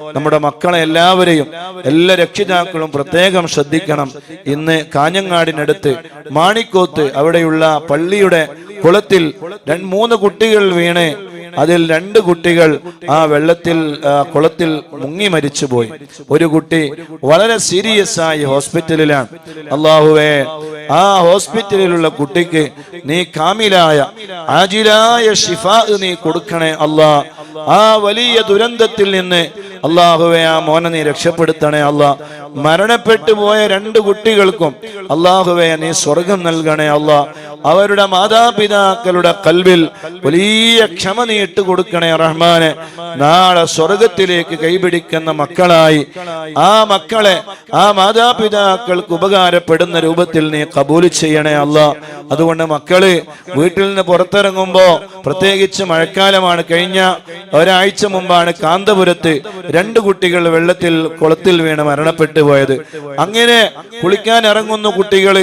നമ്മുടെ മക്കളെ എല്ലാവരെയും എല്ലാ രക്ഷിതാക്കളും പ്രത്യേകം ശ്രദ്ധിക്കണം. ഇന്ന് കാഞ്ഞങ്ങാടിനടുത്ത് മാണിക്കോത്ത് അവിടെയുള്ള പള്ളിയുടെ കുളത്തിൽ മൂന്ന് കുട്ടികൾ വീണ് അതിൽ രണ്ട് കുട്ടികൾ ആ വെള്ളത്തിൽ കുളത്തിൽ മുങ്ങി മരിച്ചുപോയി. ഒരു കുട്ടി വളരെ സീരിയസ് ആയി ഹോസ്പിറ്റലിലാണ്. അള്ളാഹുവേ ആ ഹോസ്പിറ്റലിലുള്ള കുട്ടിക്ക് നീ കാമിലായ ആജിലായ ഷിഫാ നീ കൊടുക്കണേ അല്ലാ. ആ വലിയ ദുരന്തത്തിൽ നിന്ന് അള്ളാഹുവെ ആ മോനെ നീ രക്ഷപ്പെടുത്തണേ അല്ല മരണപ്പെട്ടു പോയ രണ്ട് കുട്ടികൾക്കും അള്ളാഹുവെ നീ സ്വർഗം നൽകണേ അല്ല അവരുടെ മാതാപിതാക്കളുടെ കൽവിൽ വലിയ ക്ഷമ നീ ഇട്ട് കൊടുക്കണേ റഹ്മാനെ. നാളെ സ്വർഗത്തിലേക്ക് കൈപിടിക്കുന്ന മക്കളായി. ആ മക്കളെ ആ മാതാപിതാക്കൾക്ക് ഉപകാരപ്പെടുന്ന രൂപത്തിൽ നീ കബൂൽ ചെയ്യണേ അല്ല അതുകൊണ്ട് മക്കൾ വീട്ടിൽ നിന്ന് പുറത്തിറങ്ങുമ്പോ പ്രത്യേകിച്ച് മഴക്കാലമാണ്. കഴിഞ്ഞ ഒരാഴ്ച മുമ്പാണ് കാന്തപുരത്ത് രണ്ട് കുട്ടികൾ വെള്ളത്തിൽ കുളത്തിൽ വീണ് മരണപ്പെട്ടു പോയത്. അങ്ങനെ കുളിക്കാൻ ഇറങ്ങുന്ന കുട്ടികൾ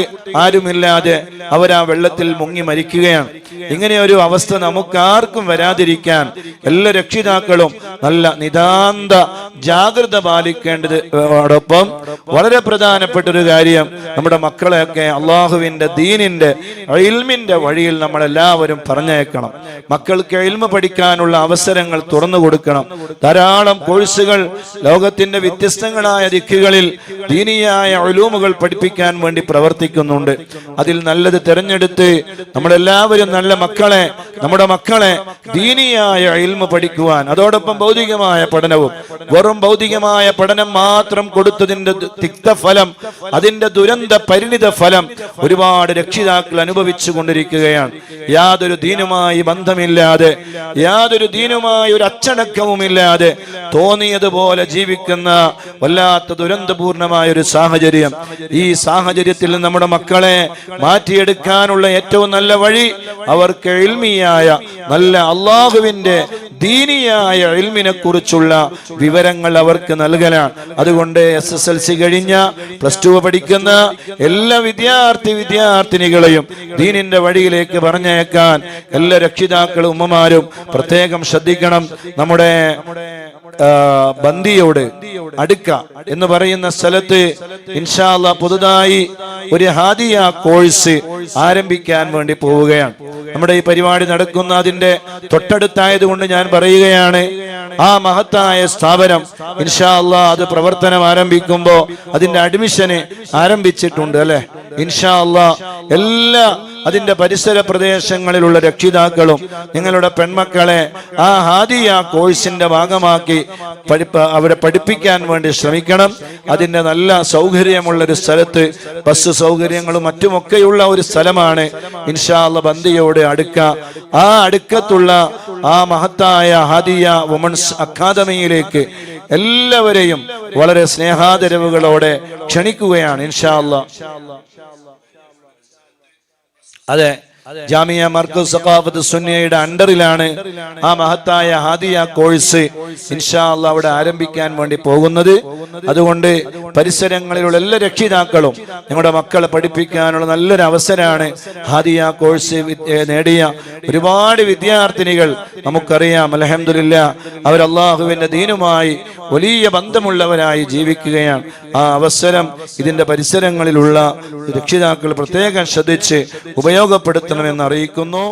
ആരുമില്ലാതെ അവർ ആ വെള്ളത്തിൽ മുങ്ങി മരിക്കുകയാണ്. ഇങ്ങനെ ഒരു അവസ്ഥ നമുക്കാർക്കും വരാതിരിക്കാൻ എല്ലാ രക്ഷിതാക്കളും നല്ല നിതാന്ത ജാഗ്രത പാലിക്കേണ്ടത് അതോടൊപ്പം വളരെ പ്രധാനപ്പെട്ട ഒരു കാര്യം നമ്മുടെ മക്കളെയൊക്കെ അള്ളാഹുവിന്റെ ദീനിന്റെ ഇൽമിന്റെ വഴിയിൽ നമ്മളെല്ലാവരും പറഞ്ഞേക്കണം. മക്കൾക്ക് ഇൽമ പഠിക്കാനുള്ള അവസരങ്ങൾ തുറന്നു കൊടുക്കണം. ധാരാളം കോഴ്സുകൾ ലോകത്തിന്റെ വ്യത്യസ്തങ്ങളായ ദിക്കുകളിൽ ദീനിയായ ഒലൂമുകൾ പഠിപ്പിക്കാൻ വേണ്ടി പ്രവർത്തിക്കുന്നുണ്ട്. അതിൽ നല്ലത് തിരഞ്ഞെടുത്ത് നമ്മളെല്ലാവരും നല്ല മക്കളെ നമ്മുടെ മക്കളെ ദീനിയായ ഇൽമ പഠിക്കുവാൻ അതോടൊപ്പം ഭൗതികമായ പഠനവും വെറും ഭൗതികമായ പഠനം മാത്രം കൊടുത്തതിന്റെ തിക്തഫലം അതിന്റെ ദുരന്ത പരിണിത ഫലം ഒരുപാട് രക്ഷിതാക്കൾ അനുഭവിച്ചു കൊണ്ടിരിക്കുകയാണ് യാതൊരു ദീനുമായി ബന്ധമില്ലാതെ യാതൊരു ദീനുമായി ഒരു അച്ചടക്കവുമില്ലാതെ തോന്നിയതുപോലെ ജീവിക്കുന്ന വല്ലാത്ത ദുരന്തപൂർണമായ ഒരു സാഹചര്യം. ഈ സാഹചര്യത്തിൽ നമ്മുടെ മക്കളെ മാറ്റിയെടുക്കാനുള്ള ഏറ്റവും നല്ല വഴി അവർക്ക് എൽമിയായ നല്ല അള്ളാഹുവിന്റെ ദീനിയായ എൽമിനെ കുറിച്ചുള്ള വിവരങ്ങൾ അവർക്ക് നൽകലാണ്. അതുകൊണ്ട് എസ് എസ് എൽ സി കഴിഞ്ഞ പ്ലസ് ടു പഠിക്കുന്ന എല്ലാ വിദ്യാർത്ഥി വിദ്യാർത്ഥിനികളെയും ദീനിന്റെ വഴിയിലേക്ക് പറഞ്ഞേക്കാൻ എല്ലാ രക്ഷിതാക്കളും ഉമ്മമാരും പ്രത്യേകം ശ്രദ്ധിക്കണം. നമ്മുടെ ബന്ദിയോട് അടുക്ക എന്ന് പറയുന്ന സ്ഥലത്ത് ഇൻഷാല്ല പുതുതായി ഒരു ഹാദിയ കോഴ്സ് ആരംഭിക്കാൻ വേണ്ടി പോവുകയാണ്. നമ്മുടെ ഈ പരിപാടി നടക്കുന്ന അതിന്റെ തൊട്ടടുത്തായത് കൊണ്ട് ഞാൻ പറയുകയാണ് ആ മഹത്തായ സ്ഥാപനം ഇൻഷാല്ല അത് പ്രവർത്തനം ആരംഭിക്കുമ്പോ അതിന്റെ അഡ്മിഷന് ആരംഭിച്ചിട്ടുണ്ട് അല്ലെ? ഇൻഷാല്ല എല്ലാ അതിന്റെ പരിസര പ്രദേശങ്ങളിലുള്ള രക്ഷിതാക്കളും നിങ്ങളുടെ പെൺമക്കളെ ആ ഹാദിയ കോഴ്സിന്റെ ഭാഗമാക്കി അവരെ പഠിപ്പിക്കാൻ വേണ്ടി ശ്രമിക്കണം. അതിന്റെ നല്ല സൗകര്യമുള്ള ഒരു സ്ഥലത്ത് ബസ് സൗകര്യങ്ങളും മറ്റുമൊക്കെയുള്ള ഒരു സ്ഥലമാണ് ഇൻഷാല്ല ബന്ദിയോട് അടുക്ക. ആ അടുക്കത്തുള്ള ആ മഹത്തായ ഹാദിയ വുമൺസ് അക്കാദമിയിലേക്ക് എല്ലാവരെയും വളരെ സ്നേഹാദരവുകളോടെ ക്ഷണിക്കുകയാണ് ഇൻഷാല്ല അതെ ജാമിയ മർക്കസ് സഖാഫത്ത് സുന്നിയയുടെ അണ്ടറിലാണ് ആ മഹത്തായ ഹാദിയ കോഴ്സ് ഇൻഷാ അള്ളാ അവിടെ ആരംഭിക്കാൻ വേണ്ടി പോകുന്നത്. അതുകൊണ്ട് പരിസരങ്ങളിലുള്ള എല്ലാ രക്ഷിതാക്കളും നിങ്ങളുടെ മക്കളെ പഠിപ്പിക്കാനുള്ള നല്ലൊരു അവസരമാണ് ഹാദിയ കോഴ്സ് നേടിയ. ഒരുപാട് വിദ്യാർത്ഥിനികൾ നമുക്കറിയാം. അലഹമില്ല അവർ അള്ളാഹുവിന്റെ ദീനുമായി വലിയ ബന്ധമുള്ളവരായി ജീവിക്കുകയാണ്. ആ അവസരം ഇതിന്റെ പരിസരങ്ങളിലുള്ള രക്ഷിതാക്കൾ പ്രത്യേകം ശ്രദ്ധിച്ച് ഉപയോഗപ്പെടുത്തണമെന്ന് അറിയിക്കുന്നു.